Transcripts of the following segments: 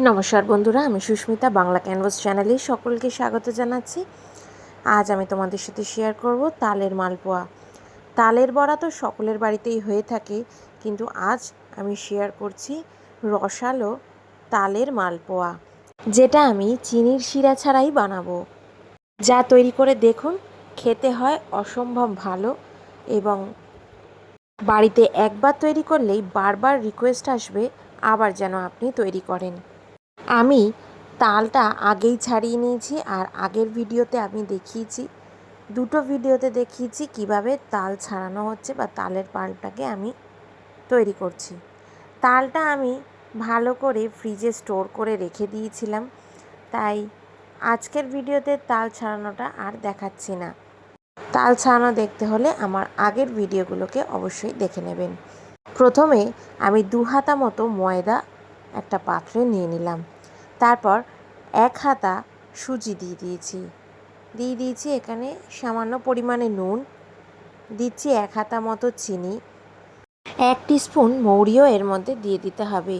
নমস্কার বন্ধুরা, আমি সুস্মিতা, বাংলা ক্যানভাস চ্যানেলে সকলকে স্বাগত জানাচ্ছি। আজ আমি তোমাদের সাথে শেয়ার করব তালের মালপোয়া। তালের বড়া তো সকলের বাড়িতেই হয়ে থাকে, কিন্তু আজ আমি শেয়ার করছি রসালো তালের মালপোয়া, যেটা আমি চিনির শিরা ছাড়াই বানাবো। যা তৈরি করে দেখুন, খেতে হয় অসম্ভব ভালো এবং বাড়িতে একবার তৈরি করলেই বারবার রিকোয়েস্ট আসবে, আবার যেন আপনি তৈরি করেন। আমি তালটা আগেই ছাড়িয়ে নিয়েছি আর আগের ভিডিওতে আমি দেখিয়েছি, দুটো ভিডিওতে দেখিয়েছি কীভাবে তাল ছাড়ানো হচ্ছে বা তালের পালটাকে আমি তৈরি করছি। তালটা আমি ভালো করে ফ্রিজে স্টোর করে রেখে দিয়েছিলাম, তাই আজকের ভিডিওতে তাল ছাড়ানোটা আর দেখাচ্ছি না। তাল ছাড়ানো দেখতে হলে আমার আগের ভিডিওগুলোকে অবশ্যই দেখে নেবেন। প্রথমে আমি দু হাতা মতো ময়দা একটা পাত্রে নিয়ে নিলাম। তারপর এক হাতা সুজি দিয়ে দিয়েছি। দিয়ে দিয়েছি এখানে সামান্য পরিমাণে নুন। দিচ্ছি এক হাতা মতো চিনি। এক স্পুন মৌরিও এর মধ্যে দিয়ে দিতে হবে।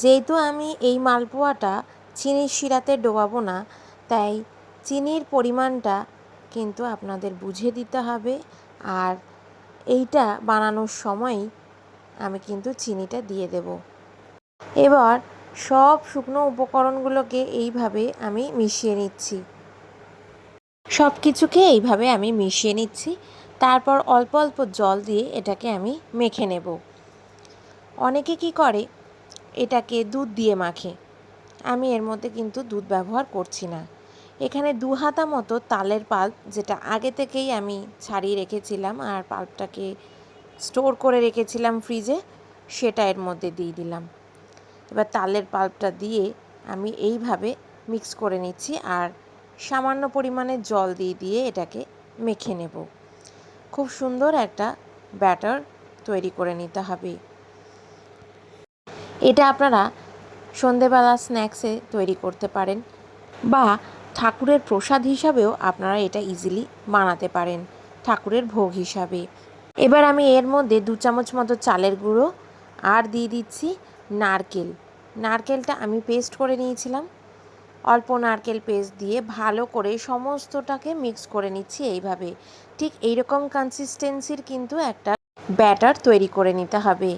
যেহেতু আমি এই মালপোয়াটা চিনির শিরাতে ডোবাবো না, তাই চিনির পরিমাণটা কিন্তু আপনাদের বুঝে দিতে হবে। আর এইটা বানানোর সময় আমি কিন্তু চিনিটা দিয়ে দেব। এবার সব শুকনো উপকরণগুলোকে এইভাবে আমি মিশিয়ে নিচ্ছি। সব কিছুকে এইভাবে আমি মিশিয়ে নিচ্ছি। তারপর অল্প অল্প জল দিয়ে এটাকে আমি মেখে নেব। অনেকে কি করে? এটাকে দুধ দিয়ে মাখে। আমি এর মধ্যে কিন্তু দুধ ব্যবহার করছি না। এখানে দু হাতা মতো তালের পাল্প, যেটা আগে থেকেই আমি ছাড়িয়ে রেখেছিলাম আর পাল্পটাকে স্টোর করে রেখেছিলাম ফ্রিজে, সেটা এর মধ্যে দিয়ে দিলাম। এবার তালের পাল্পটা দিয়ে আমি এইভাবে মিক্স করে নিচ্ছি আর সামান্য পরিমাণে জল দিয়ে দিয়ে এটাকে মেখে নেব। খুব সুন্দর একটা ব্যাটার তৈরি করে নিতে হবে। এটা আপনারা সন্ধেবেলা স্ন্যাক্সে তৈরি করতে পারেন বা ঠাকুরের প্রসাদ হিসাবেও আপনারা এটা ইজিলি বানাতে পারেন ঠাকুরের ভোগ হিসাবে। এবার আমি এর মধ্যে দু চামচ মতো চালের গুঁড়ো আর দিয়ে দিচ্ছি নারকেল। নারকেলটা আমি পেস্ট করে নিয়েছিলাম। অল্প নারকেল পেস্ট দিয়ে ভালো করে সমস্তটাকে মিক্স করে নিচ্ছি এইভাবে। ঠিক এইরকম কনসিস্টেন্সির কিন্তু একটা ব্যাটার তৈরি করে নিতে হবে।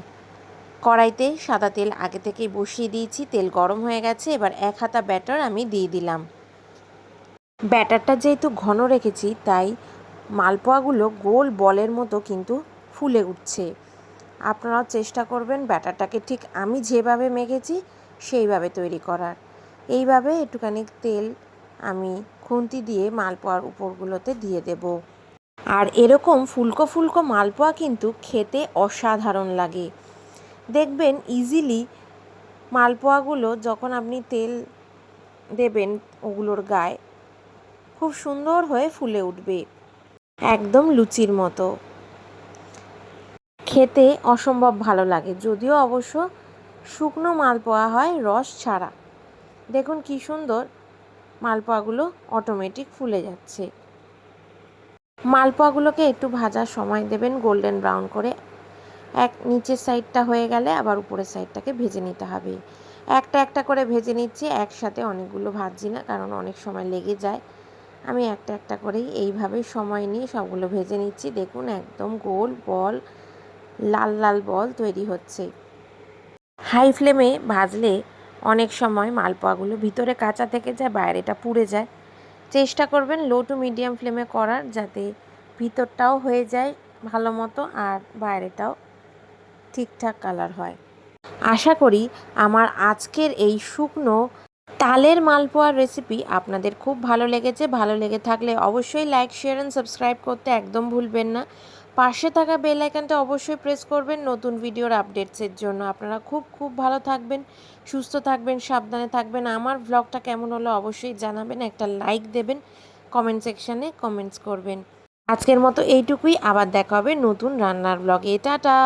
কড়াইতে সাদা তেল আগে থেকেই বসিয়ে দিয়েছি, তেল গরম হয়ে গেছে, এবার এক হাতা ব্যাটার আমি দিয়ে দিলাম। ব্যাটারটা যেহেতু ঘন রেখেছি, তাই মালপোয়াগুলো গোল বলের মতো কিন্তু ফুলে উঠছে। আপনারাও চেষ্টা করবেন ব্যাটারটাকে ঠিক আমি যেভাবে মেখেছি সেইভাবে তৈরি করার। এইভাবে একটুখানি তেল আমি খুন্তি দিয়ে মালপোয়ার উপরগুলোতে দিয়ে দেব। আর এরকম ফুলকো ফুলকো মালপোয়া কিন্তু খেতে অসাধারণ লাগে। দেখবেন ইজিলি মালপোয়াগুলো যখন আপনি তেল দেবেন ওগুলোর গায়ে, খুব সুন্দর হয়ে ফুলে উঠবে। একদম লুচির মতো। খেতে অসম্ভব ভালো লাগে। যদিও অবশ্য শুকনো মালপোয়া হয় রস ছাড়া। দেখুন কি সুন্দর মালপোয়াগুলো অটোমেটিক ফুলে যাচ্ছে। মালপোয়াগুলোকে একটু ভাজার সময় দেবেন গোল্ডেন ব্রাউন করে। এক নিচের সাইডটা হয়ে গেলে আবার উপরের সাইডটাকে ভেজে নিতে হবে। একটা একটা করে ভেজে নিচ্ছি, একসাথে অনেকগুলো ভাজছি না, কারণ অনেক সময় লেগে যায়। আমি একটা একটা করেই এইভাবে সময় নিয়ে সবগুলো ভেজে নিচ্ছি। দেখুন একদম গোল বল লাল লাল বল তৈরি হচ্ছে। হাই ফ্লেমে ভাজলে অনেক সময় মালপোয়াগুলো ভিতরে কাঁচা থেকে যায়, বাইরেটা পুড়ে যায়। চেষ্টা করবেন লো টু মিডিয়াম ফ্লেমে করার যাতে ভিতরটাও হয়ে যায় ভালো মতো আর বাইরেটাও ঠিকঠাক কালার হয়। আশা করি আমার আজকের এই শুকনো তালের মালপোয়ার রেসিপি আপনাদের খুব ভালো লেগেছে। ভালো লেগে থাকলে অবশ্যই লাইক শেয়ার অ্যান্ড সাবস্ক্রাইব করতে একদম ভুলবেন না। পাশে থাকা বেল আইকনটা অবশ্যই প্রেস করবেন নতুন ভিডিওর আপডেটসের জন্য। আপনারা খুব খুব ভালো থাকবেন, সুস্থ থাকবেন, সাবধানে থাকবেন। আমার ব্লগটা কেমন হলো অবশ্যই জানাবেন, একটা লাইক দেবেন কমেন্ট সেকশানে কমেন্টস করবেন। আজকের মতো এইটুকুই, আবার দেখা হবে নতুন রান্নার ব্লগে টাটা!